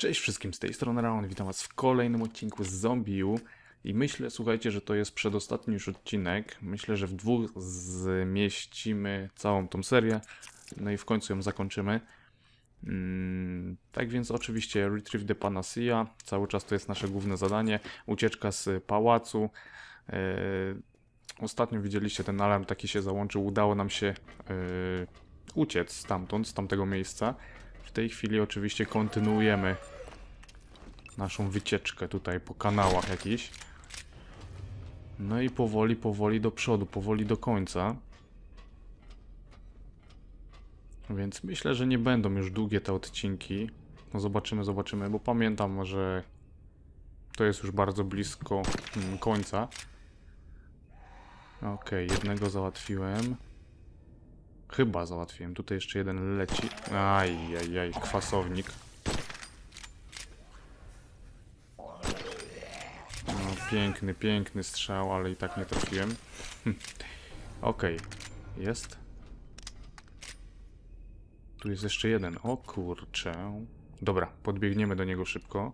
Cześć wszystkim, z tej strony Raon, witam was w kolejnym odcinku z Zombiu i myślę, słuchajcie, że to jest przedostatni już odcinek. Myślę, że w dwóch zmieścimy całą tą serię, no i w końcu ją zakończymy. Mm, tak więc oczywiście Retrieve the Panacea, cały czas to jest nasze główne zadanie, ucieczka z pałacu. E, ostatnio widzieliście ten alarm, taki się załączył, udało nam się e, uciec stamtąd, z tamtego miejsca. W tej chwili oczywiście kontynuujemy naszą wycieczkę tutaj po kanałach jakichś. No i powoli, powoli do przodu, powoli do końca. Więc myślę, że nie będą już długie te odcinki. No zobaczymy, zobaczymy, bo pamiętam, że to jest już bardzo blisko mm, końca. Okej, jednego załatwiłem. Chyba załatwiłem. Tutaj jeszcze jeden leci. Aj, aj, aj, kwasownik. No, piękny, piękny strzał, ale i tak nie trafiłem. Okej, jest. Tu jest jeszcze jeden. O kurczę. Dobra, podbiegniemy do niego szybko.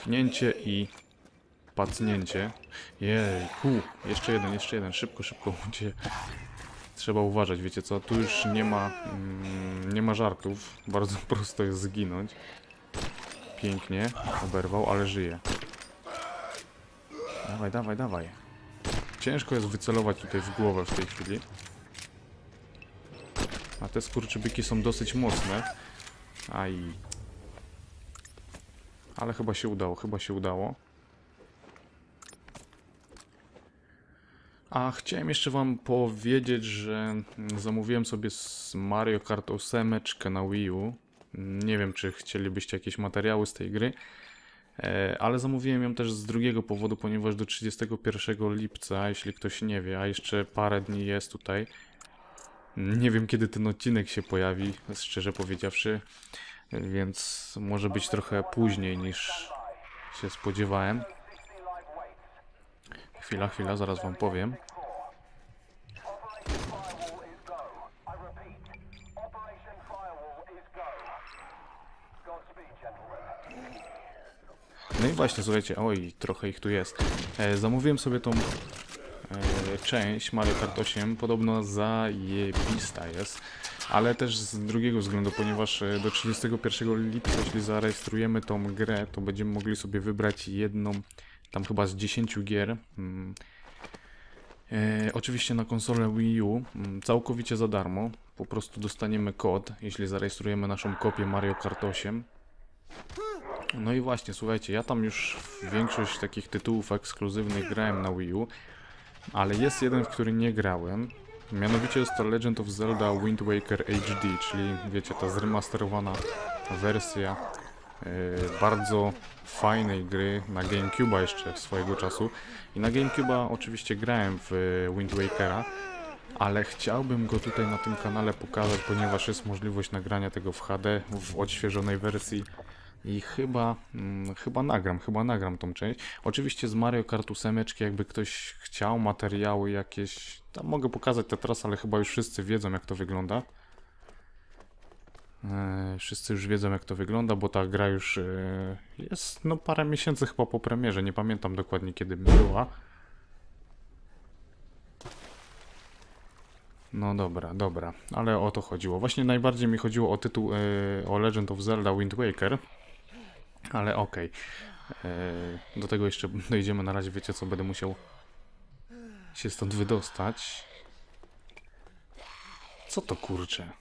Pchnięcie i pacnięcie. Jejku, jeszcze jeden, jeszcze jeden, szybko, szybko, będzie... Trzeba uważać, wiecie co, tu już nie ma, mm, nie ma żartów, bardzo prosto jest zginąć. Pięknie, oberwał, ale żyje. Dawaj, dawaj, dawaj. Ciężko jest wycelować tutaj w głowę w tej chwili. A te skurczybyki są dosyć mocne. Aj. Ale chyba się udało, chyba się udało. A chciałem jeszcze wam powiedzieć, że zamówiłem sobie z Mario Kart 8 na Wii U. Nie wiem, czy chcielibyście jakieś materiały z tej gry, e, ale zamówiłem ją też z drugiego powodu, ponieważ do 31 lipca, jeśli ktoś nie wie, a jeszcze parę dni jest tutaj. Nie wiem, kiedy ten odcinek się pojawi, szczerze powiedziawszy, więc może być trochę później niż się spodziewałem. Chwila, chwila, zaraz wam powiem. No i właśnie, słuchajcie, oj, trochę ich tu jest. E, zamówiłem sobie tą e, część Mario Kart 8, podobno zajebista jest, ale też z drugiego względu, ponieważ e, do 31 lipca, jeśli zarejestrujemy tą grę, to będziemy mogli sobie wybrać jedną, tam chyba z 10 gier. Mm. E, oczywiście na konsolę Wii U mm, całkowicie za darmo. Po prostu dostaniemy kod, jeśli zarejestrujemy naszą kopię Mario Kart 8. No i właśnie, słuchajcie, ja tam już większość takich tytułów ekskluzywnych grałem na Wii U, ale jest jeden, w który nie grałem. Mianowicie jest to Legend of Zelda Wind Waker HD, czyli wiecie, ta zremasterowana wersja yy, bardzo fajnej gry na GameCube'a jeszcze swojego czasu. I na GameCube'a oczywiście grałem w Wind Wakera, ale chciałbym go tutaj na tym kanale pokazać, ponieważ jest możliwość nagrania tego w HD w odświeżonej wersji i chyba, hmm, chyba nagram, chyba nagram tą część. Oczywiście z Mario Kart 8, jakby ktoś chciał materiały jakieś, tam mogę pokazać te trasy, ale chyba już wszyscy wiedzą jak to wygląda. E, wszyscy już wiedzą jak to wygląda, bo ta gra już e, jest no parę miesięcy chyba po premierze, nie pamiętam dokładnie kiedy była. No dobra, dobra, ale o to chodziło. Właśnie najbardziej mi chodziło o tytuł e, o Legend of Zelda Wind Waker. Ale okej. Okay. Do tego jeszcze dojdziemy. Na razie wiecie co, będę musiał się stąd wydostać. Co to kurcze?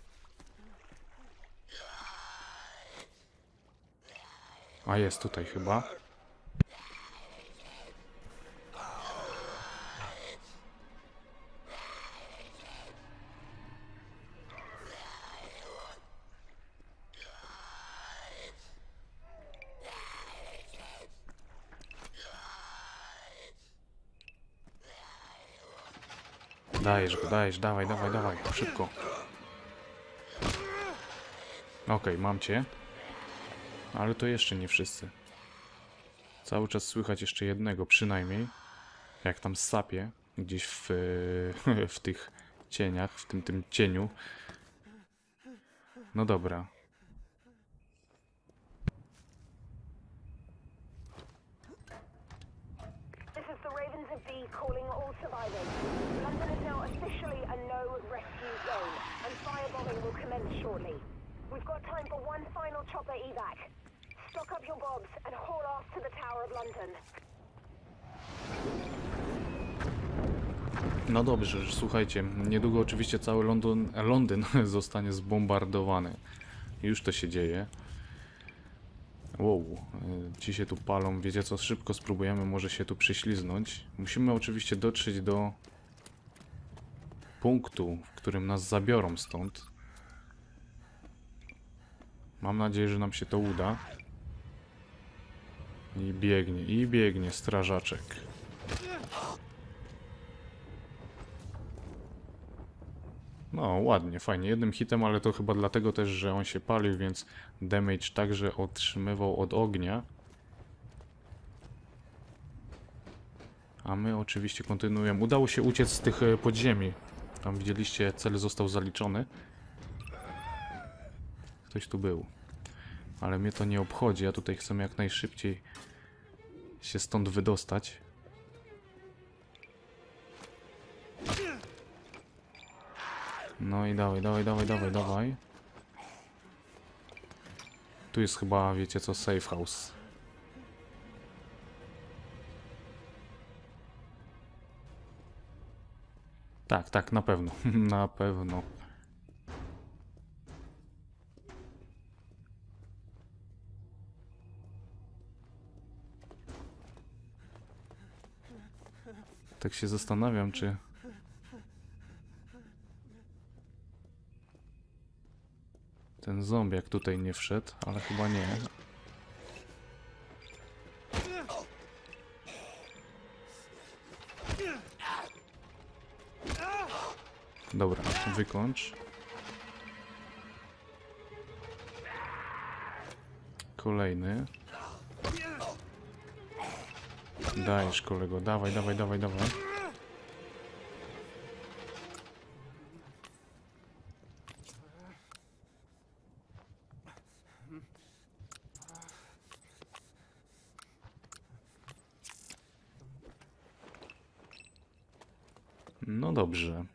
A jest tutaj chyba. Dajesz go, dajesz, dawaj, dawaj, dawaj, szybko. Okej, okay, mam cię. Ale to jeszcze nie wszyscy. Cały czas słychać jeszcze jednego przynajmniej. Jak tam sapie. Gdzieś w, w tych cieniach, w tym, tym cieniu. No dobra. arriving. London is now officially a no rescue zone, and firebombing will commence shortly. We've got time for one final chopper evac. Stock up your bobs and haul off to the Tower of London. No dobrze, słuchajcie, niedługo oczywiście cały Londyn, Londyn zostanie zbombardowany. Już to się dzieje. Wow, y, ci się tu palą, wiecie co, szybko spróbujemy może się tu prześliznąć. Musimy oczywiście dotrzeć do punktu, w którym nas zabiorą stąd. Mam nadzieję, że nam się to uda. I biegnie, i biegnie strażaczek. No, ładnie, fajnie. Jednym hitem, ale to chyba dlatego też, że on się palił, więc damage także otrzymywał od ognia. A my oczywiście kontynuujemy. Udało się uciec z tych e, podziemi. Tam widzieliście, cel został zaliczony. Ktoś tu był. Ale mnie to nie obchodzi. Ja tutaj chcę jak najszybciej się stąd wydostać. No i dawaj, dawaj, dawaj, dawaj, dawaj. Tu jest chyba, wiecie co, safe house. Tak, tak, na pewno, na pewno. Tak się zastanawiam, czy ten zombiak tutaj nie wszedł, ale chyba nie. Dobra, wykończ. Kolejny. Dajesz kolego, dawaj, dawaj, dawaj, dawaj. No dobrze.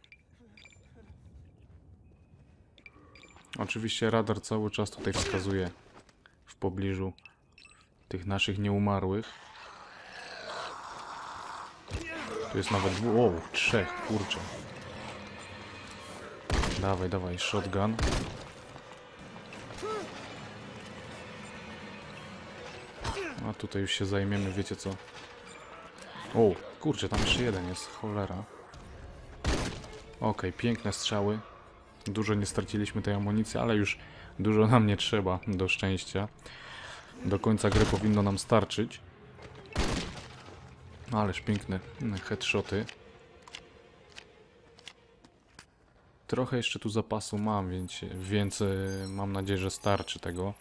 Oczywiście radar cały czas tutaj wskazuje w pobliżu tych naszych nieumarłych. Tu jest nawet dwu... Wow, trzech, kurczę. Dawaj, dawaj, shotgun. A tutaj już się zajmiemy, wiecie co. O, kurczę, tam jeszcze jeden jest, cholera. Okej, piękne strzały. Dużo nie straciliśmy tej amunicji, ale już dużo nam nie trzeba, do szczęścia. Do końca gry powinno nam starczyć. Ależ piękne headshoty. Trochę jeszcze tu zapasu mam, więc, więc y, mam nadzieję, że starczy tego.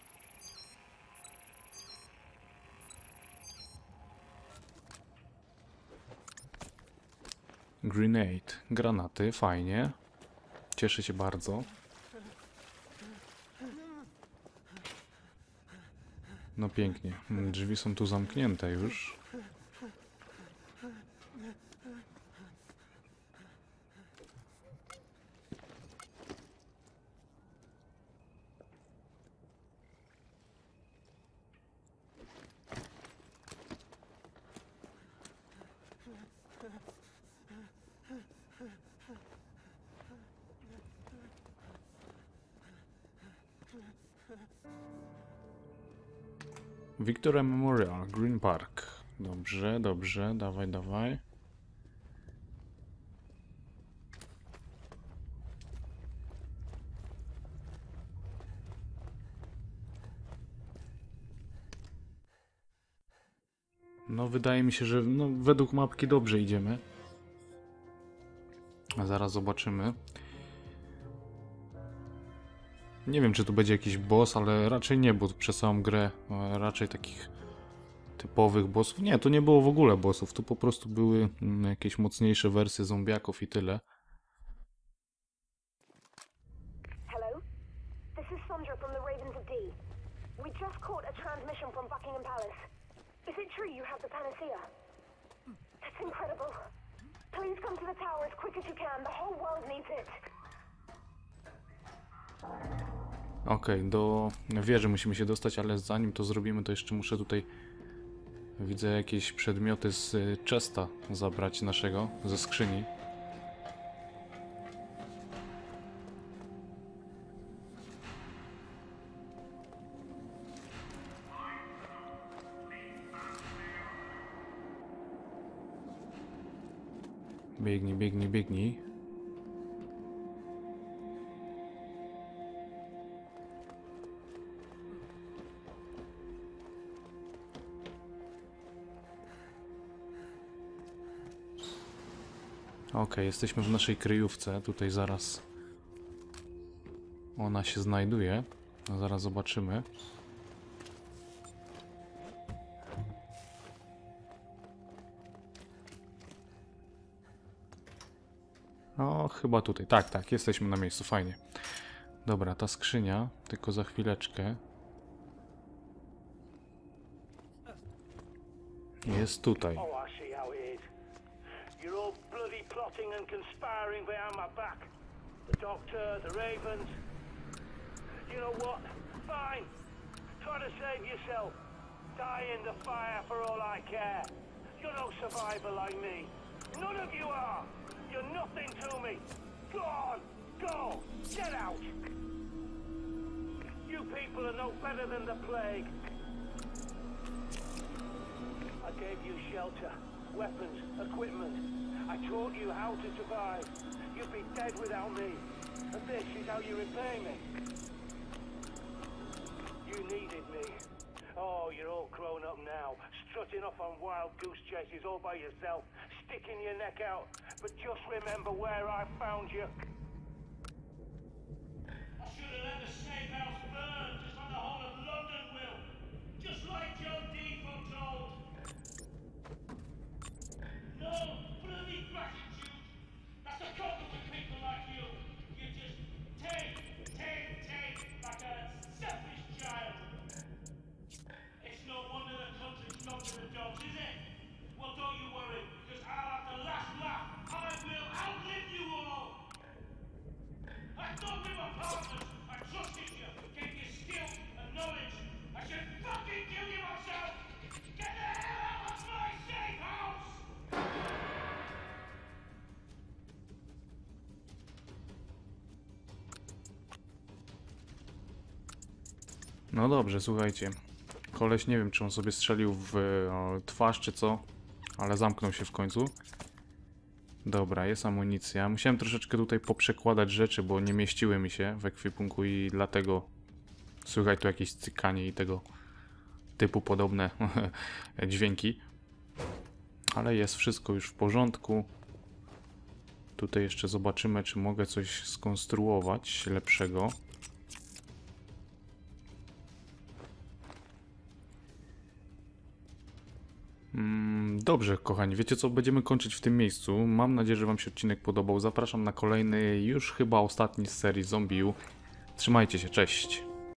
Grenade. Granaty, fajnie. Cieszę się bardzo. No pięknie. Drzwi są tu zamknięte już. Victoria Memorial, Green Park. Dobrze, dobrze, dawaj, dawaj. No, wydaje mi się, że no, według mapki dobrze idziemy. A zaraz zobaczymy. Nie wiem, czy tu będzie jakiś boss, ale raczej nie, bo przez całą grę e, raczej takich typowych bossów. Nie, tu nie było w ogóle bossów, tu po prostu były mm, jakieś mocniejsze wersje zombiaków i tyle. Hello? This is Sandra from the Ravens of D. We just caught a transmission from Buckingham Palace. Is it true you have the panacea? That's incredible. Please come to the tower as quick as you can. The whole world needs it. Okej, do wieży musimy się dostać, ale zanim to zrobimy, to jeszcze muszę tutaj... Widzę jakieś przedmioty z y, chesta zabrać naszego, ze skrzyni. Biegnij, biegnij, biegnij. Okej, jesteśmy w naszej kryjówce. Tutaj zaraz ona się znajduje. Zaraz zobaczymy. No, chyba tutaj. Tak, tak, jesteśmy na miejscu. Fajnie. Dobra, ta skrzynia, tylko za chwileczkę. Jest tutaj. Plotting and conspiring behind my back. The Doctor, the Ravens. You know what? Fine. Try to save yourself. Die in the fire for all I care. You're no survivor like me. None of you are. You're nothing to me. Go on. Go. Get out. You people are no better than the plague. I gave you shelter, weapons, equipment. I taught you how to survive. You'd be dead without me. And this is how you repay me. You needed me. Oh, you're all grown up now, strutting off on wild goose chases all by yourself, sticking your neck out. But just remember where I found you. No dobrze, słuchajcie. Koleś nie wiem, czy on sobie strzelił w o, twarz, czy co, ale zamknął się w końcu. Dobra, jest amunicja. Musiałem troszeczkę tutaj poprzekładać rzeczy, bo nie mieściły mi się w ekwipunku i dlatego słychać tu jakieś cykanie i tego typu podobne dźwięki. Ale jest wszystko już w porządku. Tutaj jeszcze zobaczymy, czy mogę coś skonstruować lepszego. Dobrze, kochani, wiecie co? Będziemy kończyć w tym miejscu. Mam nadzieję, że Wam się odcinek podobał. Zapraszam na kolejny, już chyba ostatni z serii Zombie. U. Trzymajcie się, cześć.